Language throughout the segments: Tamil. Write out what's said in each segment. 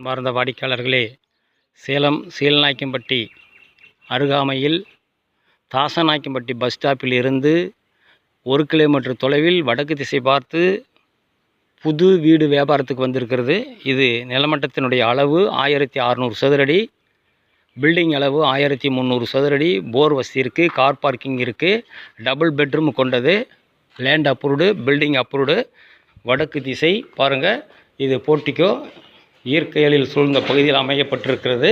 அன்பார்ந்த வாடிக்கையாளர்களே சேலம் சீலநாயக்கம்பட்டி அருகாமையில் தாசநாயக்கம்பட்டி பஸ் ஸ்டாப்பில் இருந்து ஒரு கிலோமீட்டர் தொலைவில் வடக்கு திசை பார்த்து புது வீடு வியாபாரத்துக்கு வந்திருக்கிறது. இது நிலமட்டத்தினுடைய அளவு ஆயிரத்தி அறநூறு சதுரடி பில்டிங் அளவு ஆயிரத்தி முந்நூறு சதுரடி போர் வசதி இருக்குது கார் பார்க்கிங் இருக்குது டபுள் பெட்ரூம் கொண்டது லேண்ட் அப்ரூவ்டு பில்டிங் அப்ரூவ்டு வடக்கு திசை பாருங்கள் இது போர்ட்டிக்கோ இயற்கையலில் சூழ்ந்த பகுதியில் அமையப்பட்டிருக்கிறது.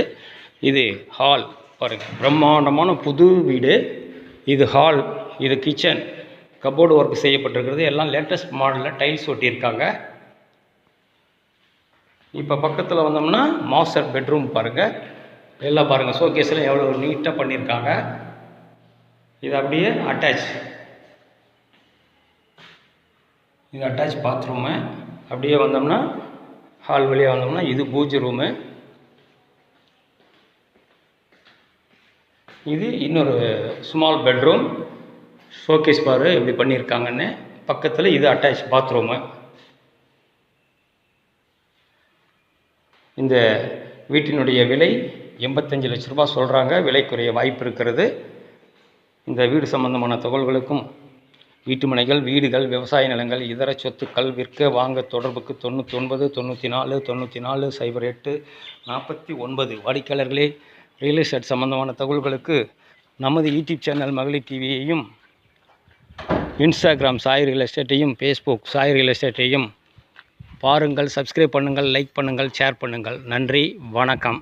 இது ஹால் பாருங்கள் பிரம்மாண்டமான புது வீடு. இது ஹால் இது கிச்சன் கபோர்டு ஒர்க் செய்யப்பட்டிருக்கிறது. எல்லாம் லேட்டஸ்ட் மாடலில் டைல்ஸ் ஒட்டியிருக்காங்க. இப்போ பக்கத்தில் வந்தோம்னா மாஸ்டர் பெட்ரூம் பாருங்கள் எல்லாம் பாருங்கள் ஷோகேஸில் எவ்வளோ நீட்டாக பண்ணியிருக்காங்க. இது அப்படியே அட்டாச் இது அட்டாச் பாத்ரூமு அப்படியே வந்தோம்னா ஹால் வழியாக வந்தோம்னா இது பூஜை ரூமு இது இன்னொரு ஸ்மால் பெட்ரூம் ஷோகேஸ் பாரு இப்படி பண்ணியிருக்காங்கன்னு. பக்கத்தில் இது அட்டாச் பாத்ரூமு இந்த வீட்டினுடைய விலை எண்பத்தஞ்சு லட்ச ரூபா சொல்கிறாங்க குறைய வாய்ப்பு இருக்கிறது. இந்த வீடு சம்பந்தமான தகவல்களுக்கும் வீட்டுமனைகள் வீடுகள் விவசாய நிலங்கள் இதர சொத்துக்கள் விற்க வாங்க தொடர்புக்கு தொண்ணூற்றி ஒன்பது தொண்ணூற்றி நாலு தொண்ணூற்றி நாலு சைபர் எட்டு நாற்பத்தி ஒன்பது. வாடிக்கையாளர்களே ரியல் எஸ்டேட் சம்பந்தமான தகவல்களுக்கு நமது யூடியூப் சேனல் மகளிர் டிவியையும் இன்ஸ்டாகிராம் சாய் ரியல் எஸ்டேட்டையும் ஃபேஸ்புக் சாய் ரியல் எஸ்டேட்டையும் பாருங்கள் சப்ஸ்கிரைப் பண்ணுங்கள் லைக் பண்ணுங்கள் ஷேர் பண்ணுங்கள். நன்றி வணக்கம்.